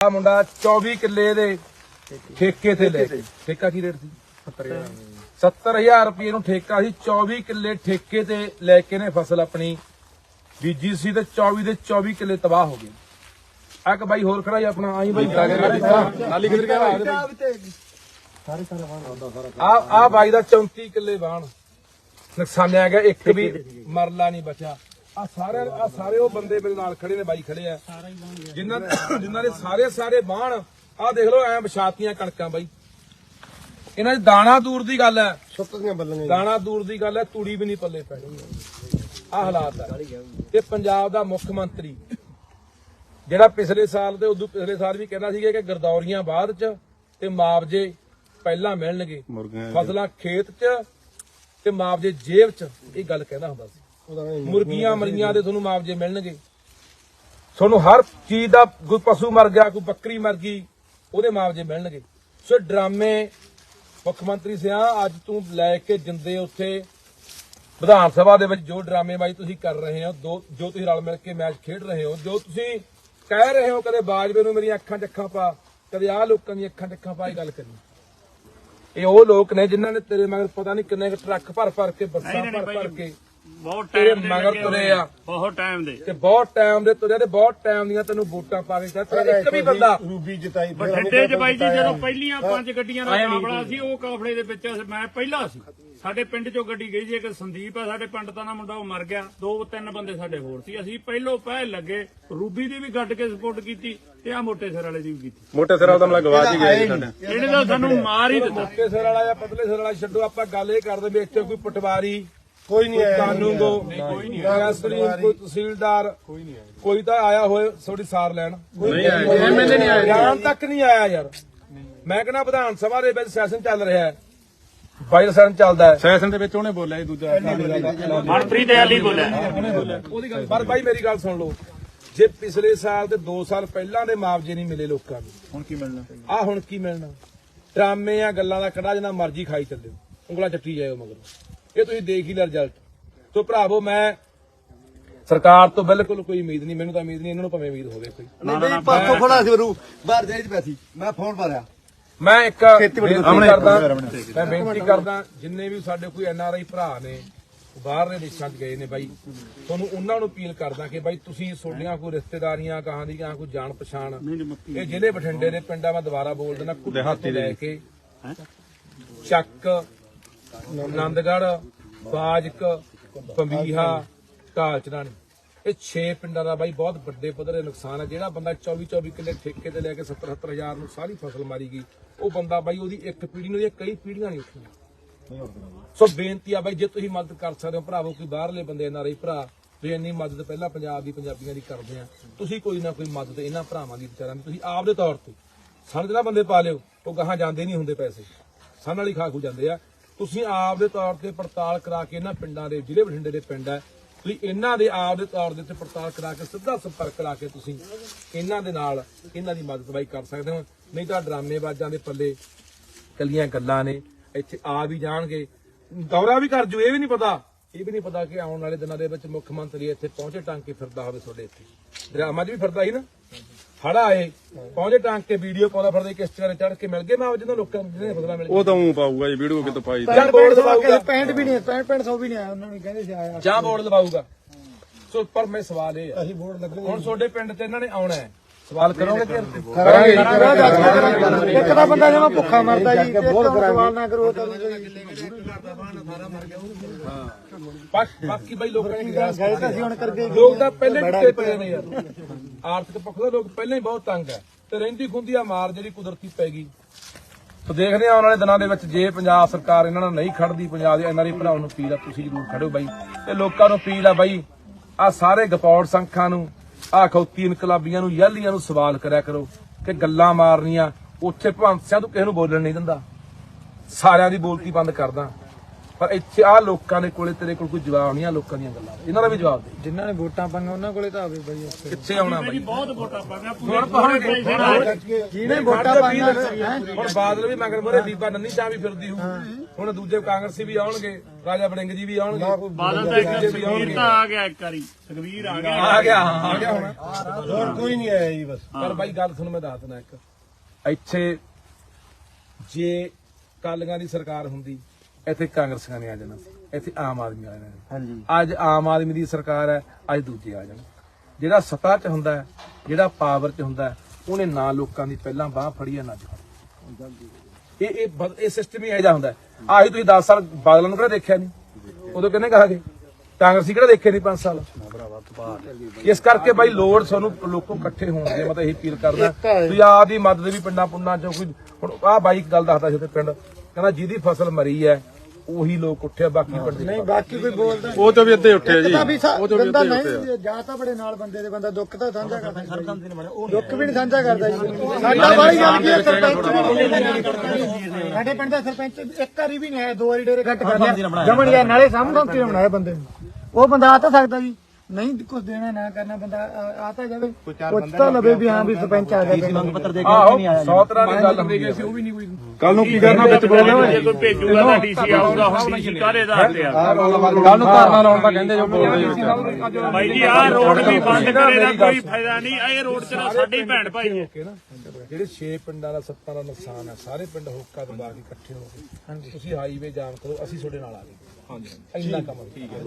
ਆ ਮੁੰਡਾ 24 ਕਿੱਲੇ ਦੇ ਠੇਕੇ ਤੇ ਲੈ ਕੇ ਠੇਕਾ ਕੀ ਰੇਟ ਸੀ? 70000 ਰੁਪਏ ਨੂੰ ਠੇਕਾ ਸੀ 24 ਕਿੱਲੇ ਠੇਕੇ ਤੇ ਲੈ ਕੇ ਨੇ ਫਸਲ ਆਪਣੀ। ਬੀਜੀ ਸੀ ਤੇ 24 ਦੇ 24 ਕਿੱਲੇ ਤਬਾਹ ਹੋ ਗਏ। ਆ ਕਿ ਬਾਈ ਹੋਰ ਖੜਾ ਹੀ ਆਪਣਾ ਆਈ ਬਾਈ ਨਾਲੀ ਕਿਧਰ ਗਿਆ ਆ ਆ ਬਾਈ? ਦਾ 34 ਕਿੱਲੇ ਬਾਣ ਨੁਕਸਾਨਿਆ ਗਿਆ ਇੱਕ ਵੀ ਮਰਲਾ ਨਹੀਂ ਬਚਿਆ। ਆ ਸਾਰੇ ਆ ਸਾਰੇ ਉਹ ਬੰਦੇ ਮੇਰੇ ਨਾਲ ਖੜੇ ਨੇ ਬਾਈ ਖੜੇ ਆ। ਜਿਨ੍ਹਾਂ ਜਿਨ੍ਹਾਂ ਦੇ ਸਾਰੇ ਸਾਰੇ ਬਾਣ ਆ ਦੇਖ ਲਓ ਐ ਵਿਛਾਤੀਆਂ ਕਣਕਾਂ ਬਾਈ। ਇਹਨਾਂ ਦੀ ਦਾਣਾ ਦੂਰ ਦੀ ਗੱਲ ਹੈ। ਸੁੱਤ ਦੀਆਂ ਬੱਲੀਆਂ। ਦਾਣਾ ਦੂਰ ਦੀ ਗੱਲ ਹੈ ਤੂੜੀ ਵੀ ਨਹੀਂ ਪੱਲੇ ਪੈਣੀ ਆ ਹਾਲਾਤ ਹੈ। ਤੇ ਪੰਜਾਬ ਦਾ ਮੁੱਖ ਮੰਤਰੀ ਜਿਹੜਾ ਪਿਛਲੇ ਸਾਲ ਤੇ ਉਦੋਂ ਪਿਛਲੇ ਸਾਲ ਵੀ ਕਹਿੰਦਾ ਸੀਗਾ ਕਿ ਗਰਦੌਰੀਆਂ ਬਾਅਦ ਚ ਤੇ ਮੁਆਵਜ਼ੇ ਪਹਿਲਾਂ ਮਿਲਣਗੇ। ਫਸਲਾਂ ਖੇਤ ਚ ਤੇ ਮੁਆਵਜ਼ੇ ਜੇਬ ਚ ਇਹ ਗੱਲ ਕਹਿੰਦਾ ਹੁੰਦਾ ਸੀ। ਮੁਰਗੀਆਂ ਮਰੀਆਂ ਦੇ ਤੁਹਾਨੂੰ ਮੁਆਵਜ਼ੇ ਮਿਲਣਗੇ। ਤੁਹਾਨੂੰ ਹਰ ਚੀਜ਼ ਦਾ ਕੋਈ ਪਸ਼ੂ ਮਰ ਗਿਆ ਕੋਈ ਬੱਕਰੀ ਮਰ ਗਈ ਉਹਦੇ ਮੁਆਵਜ਼ੇ ਮਿਲਣਗੇ। ਸੋ ਡਰਾਮੇ ਮੁੱਖ ਮੰਤਰੀ ਸਿਆ ਅੱਜ ਤੂੰ ਲੈ ਕੇ ਜਿੰਦੇ ਉੱਥੇ। ਵਿਧਾਨ ਸਭਾ ਦੇ ਵਿੱਚ ਜੋ ਡਰਾਮੇਬਾਜ਼ੀ ਤੁਸੀਂ ਕਰ ਰਹੇ ਹੋ ਦੋ ਜੋ ਤੁਸੀਂ ਰਲ ਮਿਲ ਕੇ ਮੈਚ ਖੇਡ ਰਹੇ ਹੋ ਜੋ ਤੁਸੀਂ ਕਹਿ ਰਹੇ ਹੋ ਕਦੇ ਬਾਜਵੇ ਨੂੰ ਮੇਰੀਆਂ ਅੱਖਾਂ 'ਚ ਅੱਖਾਂ ਪਾ ਕਦੇ ਆਹ ਲੋਕਾਂ ਦੀਆਂ ਅੱਖਾਂ 'ਚ ਅੱਖਾਂ ਪਾ ਇਹ ਗੱਲ ਕਰੀ ਇਹ ਉਹ ਲੋਕ ਨੇ ਜਿਨ੍ਹਾਂ ਨੇ ਤੇਰੇ ਮਗਰ ਪਤਾ ਨਹੀਂ ਕਿੰਨੇ ਟਰੱਕ ਭਰ ਭਰ ਕੇ ਬੱਸਾਂ ਭਰ ਭਰ ਕੇ ਬਹੁਤ ਤੇਰੇ ਟਾਈਮ ਦੇ ਮਗਰ ਲੱਗੇ ਤੁਰੇ ਆ। ਬਹੁਤ ਟਾਈਮ ਦੇ। ਤੇ ਬਹੁਤ ਟਾਈਮ ਦੇ ਤੁਰਿਆ ਤੇ ਬਹੁਤ ਟਾਈਮ ਦੀਆਂ ਤੈਨੂੰ ਵੋਟਾਂ ਪਾ ਕੇ ਤੇ ਇੱਕ ਵੀ ਬੰਦਾ ਰੂਬੀ ਜਿਤਾਈ ਫਿਰ ਬਠਿੰਡੇ ਚ ਬਾਈ ਜੀ ਜਦੋਂ ਪਹਿਲੀਆਂ ਪੰਜ ਗੱਡੀਆਂ ਦਾ ਕਾਫਲਾ ਸੀ ਉਹ ਕਾਫਲੇ ਦੇ ਵਿੱਚ ਮੈਂ ਪਹਿਲਾ ਸੀ। ਸਾਡੇ ਪਿੰਡ ਚੋਂ ਗੱਡੀ ਗਈ ਸੀ ਇੱਕ ਸੰਦੀਪ ਆ ਸਾਡੇ ਪਿੰਡ ਦਾ ਨਾ ਮੁੰਡਾ ਉਹ ਮਰ ਗਿਆ। ਦੋ ਤਿੰਨ ਬੰਦੇ ਸਾਡੇ ਹੋਰ ਸੀ। ਅਸੀਂ ਪਹਿਲੋਂ ਪਹਿਲ ਲੱਗੇ ਰੂਬੀ ਦੀ ਵੀ ਗੱਡ ਕੇ ਸਪੋਰਟ ਕੀਤੀ ਤੇ ਆ ਮੋਟੇ ਸਿਰ ਵਾਲੇ ਦੀ ਵੀ ਕੀਤੀ। ਮੋਟੇ ਸਿਰ ਦਾ ਮਤਲਬ ਗਵਾਚ ਹੀ ਗਿਆ ਜੀ ਸਾਡਾ। ਇਹਨੇ ਤਾਂ ਸਾਨੂੰ ਮਾਰ ਹੀ ਦਿੱਤਾ। ਮੋਟੇ ਸਿਰ ਵਾਲਾ ਜਾਂ ਪਤਲੇ ਸਿਰ ਵਾਲਾ ਛੱਡੋ ਆਪਾਂ ਗੱਲ ਇਹ ਕਰਦੇ ਵੀ ਇੱਥੇ ਕੋਈ ਪਟਵਾਰੀ ਕੋਈ ਨਹੀਂ ਆਇਆ ਕਾਨੂੰਗੋ ਕੋਈ ਨਹੀਂ ਆਇਆ। ਕੋਈ ਤਹਿਸੀਲਦਾਰ ਕੋਈ ਨਹੀਂ ਆਇਆ। ਕੋਈ ਤਾਂ ਆਇਆ ਹੋਏ ਥੋੜੀ ਸਾਰ ਲੈਣ। ਨਹੀਂ ਆਇਆ ਐਮਐਲਏ ਨਹੀਂ ਆਇਆ ਗਿਆਨ ਤੱਕ ਨਹੀਂ ਆਇਆ ਯਾਰ। ਮੈਂ ਕਹਿੰਦਾ ਵਿਧਾਨ ਸਭਾ ਦੇ ਵਿੱਚ ਸੈਸ਼ਨ ਚੱਲ ਰਿਹਾ ਹੈ। ਬਾਈ ਸੈਸ਼ਨ ਚੱਲਦਾ ਹੈ। ਸੈਸ਼ਨ ਦੇ ਵਿੱਚ ਉਹਨੇ ਬੋਲਿਆ ਦੂਜਾ ਮਨਪ੍ਰੀਤ ਅਲੀ ਬੋਲਿਆ। ਉਹਦੀ ਗੱਲ ਪਰ ਬਾਈ ਮੇਰੀ ਗੱਲ ਸੁਣ ਲਓ। ਜੇ ਪਿਛਲੇ ਸਾਲ ਤੇ 2 ਸਾਲ ਪਹਿਲਾਂ ਦੇ ਮੁਆਵਜ਼ੇ ਨਹੀਂ ਮਿਲੇ ਲੋਕਾਂ ਨੂੰ। ਹੁਣ ਕੀ ਮਿਲਣਾ? ਆ ਹੁਣ ਕੀ ਮਿਲਣਾ? ਡਰਾਮੇ ਆ ਗੱਲਾਂ ਦਾ ਕੜਾ ਜਿੰਨਾ ਮਰਜ਼ੀ ਖਾਈ ਚੱਲਿਓ। ਉਂਗਲਾ ਚੱਟੀ ਜਾਇਓ ਮਗਰ। ਇਹ ਤੁਸੀਂ ਦੇਖ ਹੀ ਲਿਆ ਰਿਜ਼ਲਟ ਸੋ ਭਰਾਵੋ ਮੈਂ ਸਰਕਾਰ ਤੋਂ ਬਿਲਕੁਲ ਕੋਈ ਉਮੀਦ ਨਹੀਂ ਮੈਨੂੰ ਤਾਂ ਉਮੀਦ ਨਹੀਂ ਇਹਨਾਂ ਨੂੰ ਭਾਵੇਂ ਉਮੀਦ ਹੋਵੇ ਕੋਈ। ਨਹੀਂ ਨਹੀਂ ਪਾਸੋਂ ਖੜਾ ਸੀ ਰੂ ਬਾਹਰ ਜਾਈ ਪੈਸੀ ਮੈਂ ਫੋਨ ਮਾਰਿਆ। ਮੈਂ ਇੱਕ ਖੇਤੀਬਾੜੀ ਬੇਨਤੀ ਕਰਦਾ ਮੈਂ ਬੇਨਤੀ ਕਰਦਾ ਜਿੰਨੇ ਵੀ ਸਾਡੇ ਕੋਈ ਐਨ ਆਰ ਆਈ ਭਰਾ ਨੇ ਬਾਹਰਲੇ ਦੇਸ਼ਾਂ 'ਚ ਗਏ ਨੇ ਬਾਈ ਤੁਹਾਨੂੰ ਉਹਨਾਂ ਨੂੰ ਅਪੀਲ ਕਰਦਾ ਕਿ ਬਾਈ ਤੁਸੀਂ ਤੁਹਾਡੀਆਂ ਕੋਈ ਰਿਸ਼ਤੇਦਾਰੀਆਂ ਕਹਾਂ ਦੀ ਜਾਂ ਕੋਈ ਜਾਣ ਪਛਾਣ ਇਹ ਜ਼ਿਲ੍ਹੇ ਬਠਿੰਡੇ ਦੇ ਪਿੰਡਾਂ ਮੈਂ ਦੁਬਾਰਾ ਬੋਲ ਦਿੰਦਾ ਕੁੱਤਾ ਤੋਂ ਲੈ ਕੇ ਚੱਕ ਆਨੰਦਗੜ੍ਹ ਬਾਜਕ, ਬੰਬੀਹਾ ਢਾਲਚਰਾਣੀ ਇਹ 6 ਪਿੰਡਾਂ ਦਾ ਬਾਈ ਬਹੁਤ ਵੱਡੇ ਪੱਧਰ ਤੇ ਨੁਕਸਾਨ ਹੈ ਜਿਹੜਾ ਬੰਦਾ 24 24 ਕਿੱਲੇ ਠੇਕੇ ਤੇ ਲੈ ਕੇ 70 70 ਹਜ਼ਾਰ ਨੂੰ ਸਾਰੀ ਫਸਲ ਮਾਰੀ ਗਈ, ਉਹ ਬੰਦਾ ਬਾਈ ਉਹਦੀ ਇੱਕ ਪੀੜੀ ਨੂੰ, ਉਹਦੀਆਂ ਕਈ ਪੀੜੀਆਂ ਨਹੀਂ ਉੱਠੀਆਂ। ਸੋ ਬੇਨਤੀ ਆ ਬਾਈ, ਜੇ ਤੁਸੀਂ ਮਦਦ ਕਰ ਸਕਦੇ ਹੋ ਭਰਾਵੋ, ਕੋਈ ਬਾਹਰਲੇ ਬੰਦੇ ਨਾਲ ਹੀ ਭਰਾ ਵੀ ਇੰਨੀ ਮਦਦ ਪਹਿਲਾਂ ਪੰਜਾਬ ਦੀ ਪੰਜਾਬੀਆਂ ਦੀ ਕਰਦੇ ਆ, ਤੁਸੀਂ ਕੋਈ ਨਾ ਕੋਈ ਮਦਦ ਇਹਨਾਂ ਭਰਾਵਾਂ ਦੀ ਵਿਚਾਰਾਂ ਦੀ। ਤੁਸੀਂ ਆਪ ਦੇ ਤੌਰ ਤੇ ਸਾਡੇ ਜਿਹੜਾ ਬੰਦੇ ਪਾ ਲਿਓ, ਉਹ ਗਾਹਾਂ ਜਾਂਦੇ ਨਹੀਂ ਹੁੰਦੇ ਪੈਸੇ। ਸਾਨੂੰ ਵਾਲੀ ਖਾ ਖੂ ਜਾਂਦੇ ਆ। ਤੁਸੀਂ ਆਪ ਦੇ ਤੌਰ ਤੇ ਪੜਤਾਲ ਕਰਾ ਕੇ ਇਹਨਾਂ ਪਿੰਡਾਂ ਦੇ, ਜ਼ਿਲ੍ਹੇ ਬਠਿੰਡੇ ਦੇ ਪਿੰਡ ਹੈ, ਤੁਸੀਂ ਇਹਨਾਂ ਦੇ ਆਪ ਦੇ ਤੌਰ ਦੇ ਉੱਤੇ ਪੜਤਾਲ ਕਰਾ ਕੇ, ਸਿੱਧਾ ਸੰਪਰਕ ਕਰਾ ਕੇ ਤੁਸੀਂ ਇਹਨਾਂ ਦੇ ਨਾਲ ਇਹਨਾਂ ਦੀ ਮਦਦ ਬਾਈ ਕਰ ਸਕਦੇ ਹੋ। ਨਹੀਂ ਤਾਂ ਡਰਾਮੇਬਾਜ਼ਾਂ ਦੇ ਪੱਲੇ ਕੱਲੀਆਂ ਗੱਲਾਂ ਨੇ, ਇੱਥੇ ਆ ਵੀ ਜਾਣਗੇ। ਦੌਰਾ ਵੀ ਕਰ ਜੂ, ਇਹ ਵੀ ਨਹੀਂ ਪਤਾ। ਇਹ ਵੀ ਨਹੀਂ ਪਤਾ ਕਿ ਆਉਣ ਵਾਲੇ ਦਿਨਾਂ ਦੇ ਵਿੱਚ ਮੁੱਖ ਮੰਤਰੀ ਇੱਥੇ ਪਹੁੰਚੇ, ਟਾਂਗ ਕੇ ਫਿਰਦਾ ਹੋਵੇ ਤੁਹਾਡੇ ਇੱਥੇ। ਡਰਾਮਾ 'ਚ ਵੀ ਫਿਰਦਾ ਸੀ ਨਾ। ਫੜਾ ਆਏ ਪਹੁੰਚੇ ਟਾਂਗ ਕੇ ਵੀਡੀਓ ਪਾਉਂਦਾ ਫਿਰਦਾ ਕਿਸ ਤਰ੍ਹਾਂ ਚੜ ਕੇ ਮਿਲ ਗਏ। ਮੈਂ ਜਦੋਂ ਲੋਕਾਂ ਨੂੰ ਜਿਹਨੇ ਫਸਲਾ ਮਿਲ ਉਹ ਤਾਂ ਉਹ ਪਾਊਗਾ ਜੀ ਵੀਡੀਓ ਕਿਤੋਂ ਪਾਈ ਜਾਂ ਬੋਰਡ ਦਬਾਊਗਾ। ਪੈਂਟ ਵੀ ਨਹੀਂ ਪੈਂਟ ਪੈਂਟ ਸੌ ਵੀ ਨਹੀਂ ਆਇਆ ਉਹਨਾਂ ਨੂੰ ਕਹਿੰਦੇ ਸੀ ਆਇਆ। ਜਾਂ ਬੋਰਡ ਦਬਾਊਗਾ। ਸੋ ਪਰ ਮੈਂ ਸਵਾਲ ਇਹ ਅਸੀਂ ਬੋਰਡ ਲੱਗਣੇ ਹੁਣ ਤੁਹਾਡੇ ਪਿੰਡ ਤੇ ਇਹਨਾਂ ਨੇ ਆਉਣਾ ਹੈ। ਸਵਾਲ ਕਰੋਗੇ ਕਿ ਕਰਾਂਗੇ। ਇੱਕ ਤਾਂ ਬੰਦਾ ਜਿਵੇਂ ਭੁੱਖਾ ਮਰਦਾ ਜੀ ਤੇ ਸਵਾਲ ਨਾ ਕਰੋ ਤਾਂ ਬਾਕ- ਬਾਕੀ ਬਈ ਲੋਕਾਂ ਨੇ ਗਏ ਤਾਂ ਅਸੀਂ ਹੁਣ ਕਰਕੇ ਲੋਕ ਤਾਂ ਪਹਿਲੇ ਹੀ ਟੁੱਟੇ ਪਏ ਨੇ ਯਾਰ। ਆਰਥਿਕ ਪੱਖ ਤੋਂ ਲੋਕ ਪਹਿਲਾਂ ਹੀ ਬਹੁਤ ਤੰਗ ਹੈ ਤੇ ਰਹਿੰਦੀ ਖੁੰਦੀ ਆ ਮਾਰ ਜਿਹੜੀ ਕੁਦਰਤੀ ਪੈ ਗਈ। ਤਾਂ ਦੇਖਦੇ ਆ ਆਉਣ ਵਾਲੇ ਦਿਨਾਂ ਦੇ ਵਿੱਚ ਜੇ ਪੰਜਾਬ ਸਰਕਾਰ ਇਹਨਾਂ ਨਾਲ ਨਹੀਂ ਖੜਦੀ, ਪੰਜਾਬ ਦੇ ਐਨਆਰਆਈ ਭਰਾਵਾਂ ਨੂੰ ਅਪੀਲ ਆ, ਤੁਸੀਂ ਜ਼ਰੂਰ ਖੜੋ ਬਾਈ। ਤੇ ਲੋਕਾਂ ਨੂੰ ਅਪੀਲ ਆ ਬਾਈ, ਆ ਸਾਰੇ ਗਪੌੜ ਸੰਖਾਂ ਨੂੰ, ਆ ਖੌਤੀ ਇਨਕਲਾਬੀਆਂ ਨੂੰ, ਯਾਲੀਆਂ ਨੂੰ ਸਵਾਲ ਕਰਿਆ ਕਰੋ ਕਿ ਗੱਲਾਂ ਮਾਰਨੀਆਂ, ਉੱਥੇ ਭਵੰਤ ਸਿੰਘ ਤੂੰ ਕਿਸੇ ਨੂੰ ਬੋਲਣ ਨਹੀਂ ਦਿੰਦਾ। ਸਾਰਿਆਂ ਦੀ ਬੋਲਤੀ ਬੰਦ ਕਰਦਾ। ਪਰ ਇੱਥੇ ਆ ਲੋਕਾਂ ਦੇ ਕੋਲੇ ਤੇਰੇ ਕੋਲ ਕੋਈ ਜਵਾਬ ਨਹੀਂ ਆ ਲੋਕਾਂ ਦੀਆਂ ਗੱਲਾਂ ਦਾ। ਇਹਨਾਂ ਦਾ ਵੀ ਜਵਾਬ ਦੇ। ਜਿਨ੍ਹਾਂ ਨੇ ਵੋਟਾਂ ਪਾਈਆਂ ਉਹਨਾਂ ਕੋਲੇ ਤਾਂ ਆਵੇ ਬਾਈ ਉੱਥੇ ਕਿੱਥੇ ਆਉਣਾ ਜੀ ਬਾਈ? ਬਹੁਤ ਵੋਟਾਂ ਪਾਈਆਂ ਪੂਰੇ ਪੂਰੇ ਪੈਸੇ ਨਾਲ। ਜਿਹਨੇ ਵੋਟਾਂ ਪਾਈਆਂ ਹੁਣ ਬਾਦਲ ਵੀ ਮਗਰ ਮੋਰੇ ਬੀਬਾ ਨੰਨੀ ਸ਼ਾਹ ਵੀ ਫਿਰਦੀ ਹੂ। ਹੁਣ ਦੂਜੇ ਕਾਂਗਰਸੀ ਵੀ ਆਉਣਗੇ ਰਾਜਾ ਬੜਿੰਗ ਜੀ ਵੀ ਆਉਣਗੇ ਬਾਦਲ ਦਾ ਇੱਕ ਸੁਖਵੀਰ ਤਾਂ ਆ ਗਿਆ ਇੱਕ ਵਾਰੀ। ਸੁਖਵੀਰ ਆ ਗਿਆ। ਆ ਗਿਆ ਆ ਗਿਆ ਹੁਣ। ਹੋਰ ਕੋਈ ਨਹੀਂ ਆਇਆ ਜੀ ਬਸ। ਪਰ ਬਾਈ ਗੱਲ ਤੁਹਾਨੂੰ ਮੈਂ ਦੱਸ ਦਿੰਦਾ ਇੱਕ। ਇੱਥੇ ਜੇ ਕਾਲੀਆਂ ਦੀ ਸਰਕਾਰ ਹੁੰਦੀ ਇੱਥੇ ਕਾਂਗਰਸੀਆਂ ਨੇ ਆ ਜਾਣਾ ਸੀ ਇੱਥੇ ਆਮ ਆਦਮੀ ਆ ਜਾਣਾ। ਹਾਂਜੀ। ਅੱਜ ਆਮ ਆਦਮੀ ਦੀ ਸਰਕਾਰ ਹੈ ਅੱਜ ਦੂਜੇ ਆ ਜਾਣ। ਜਿਹੜਾ ਸੱਤਾ 'ਚ ਹੁੰਦਾ ਹੈ ਜਿਹੜਾ ਪਾਵਰ 'ਚ ਹੁੰਦਾ ਹੈ ਉਹਨੇ ਨਾ ਲੋਕਾਂ ਦੀ ਪਹਿਲਾਂ ਬਾਹ ਫੜੀ ਹੈ ਨਾ। ਇਹ ਇਹ ਇਹ ਸਿਸਟਮ ਹੀ ਇਹੋ ਜਿਹਾ ਹੁੰਦਾ। ਆਹੀ ਤੁਸੀਂ 10 ਸਾਲ ਬਾਦਲਾਂ ਨੂੰ ਕਿਹੜਾ ਦੇਖਿਆ ਨਹੀਂ? ਉਦੋਂ ਕਿਹਨੇ ਕਹਾਗੇ? ਕਾਂਗਰਸੀ ਕਿਹੜਾ ਦੇਖੇ ਨਹੀਂ 5 ਸਾਲ? ਇਸ ਕਰਕੇ ਬਾਈ ਲੋੜ ਸਾਨੂੰ ਲੋਕੋ ਇਕੱਠੇ ਹੋਣ ਦੇ ਮੈਂ ਤਾਂ ਇਹੀ ਅਪੀਲ ਕਰਦਾ। ਤੁਸੀਂ ਆਪ ਦੀ ਮਦਦ ਵੀ ਪਿੰਡਾਂ ਪੁੰਡਾਂ ਚੋਂ ਕੋਈ ਹੁਣ ਆਹ ਬਾਈ ਇੱਕ ਗੱਲ ਦੱਸਦਾ ਸੀ ਉਹਦੇ ਪਿੰਡ। ਕਹਿੰਦਾ ਜਿਹਦੀ ਫਸਲ ਮਰੀ ਹੈ ਉਹੀ ਲੋਕ ਉੱਠਿਆ ਬਾਕੀ ਪਿੰਡ ਦੇ ਨਹੀਂ ਬਾਕੀ ਕੋਈ ਬੋਲਦਾ ਉਹ ਤੋਂ ਵੀ ਅੱਧੇ ਉੱਠੇ ਜੀ। ਤਾਂ ਵੀ ਸਾ- ਉਹ ਤੋਂ ਵੀ ਉੱਠੇ ਨਹੀਂ ਜਾ ਤਾਂ ਬੜੇ ਨਾਲ ਬੰਦੇ ਦੇ ਬੰਦਾ ਦੁੱਖ ਤਾਂ ਸਾਂਝਾ ਕਰਦਾ ਦੁੱਖ ਵੀ ਨਹੀਂ ਸਾਂਝਾ ਕਰਦਾ ਜੀ। ਸਾਡਾ ਬਾਈ ਗੱਲ ਕੀ ਹੈ ਸਰਪੰਚ ਵੀ ਸਾਡੇ ਪਿੰਡ ਦਾ ਸਰਪੰਚ ਇੱਕ ਵਾਰੀ ਵੀ ਨਹੀਂ ਆਇਆ ਦੋ ਵਾਰੀ ਡੇਰੇ ਘੱਟ ਕਰ ਲਿਆ। ਜਮਣ ਯਾਰ ਨਾਲੇ ਸਾਹਮਣੇ ਬਣਾਇਆ ਬੰਦੇ ਨੂੰ। ਉਹ ਬੰਦਾ ਆ ਤਾਂ ਸਕਦਾ ਜੀ। ਨਹੀਂ ਕੁਝ ਦੇਣਾ ਨਾ ਕਰਨਾ ਬੰਦਾ ਆ- ਆ ਤਾਂ ਜਾਵੇ। ਕੁਝ ਤਾਂ ਲਵੇ ਵੀ ਹਾਂ ਵੀ ਸਰਪੰਚ ਆ ਗਿਆ ਮੰਗ ਪੱਤਰ ਦੇ ਆਹੋ 100 ਤਰ੍ਹਾਂ ਦੀ ਗੱਲ ਹੁੰਦੀ ਹੈ ਕੱਲ ਨੂੰ ਕੀ ਕਰਨਾ ਵਿੱਚ ਬੋਲਦੇ ਜੇ ਕੋਈ ਭੇਜੂਗਾ ਤਾਂ ਡੀਸੀ ਆਊਗਾ ਹੁਣ ਡੀਸੀ ਕਾਰੇ ਦਾ ਤੇ ਆ। ਕੱਲ ਨੂੰ ਧਰਨਾ ਲਾਉਣ ਦਾ ਕਹਿੰਦੇ ਜੋ ਬੋਲਦੇ ਬਾਈ ਜੀ ਆਹ ਰੋਡ ਵੀ ਬੰਦ ਕਰੇ ਦਾ ਕੋਈ ਫਾਇਦਾ ਨਹੀਂ। ਇਹ ਰੋਡ ਤੇ ਸਾਡੇ ਭੈਣ ਭਾਈ ਹੈ ਕੇ ਜਿਹੜੇ 6 ਪਿੰਡਾਂ ਦਾ ਸੱਤਾਂ ਦਾ ਨੁਕਸਾਨ ਹੈ ਸਾਰੇ ਪਿੰਡ ਹੋਕਾ ਦਬਾ ਕੇ ਇਕੱਠੇ ਹੋ ਕੇ। ਤੁਸੀਂ ਹਾਈਵੇ ਜਾਮ ਕਰੋ ਅਸੀਂ ਤੁਹਾਡੇ ਨਾਲ ਆ ਗਏ। ਹਾਂਜੀ ਇੰਨਾ ਕੰਮ ਠੀਕ ਹੈ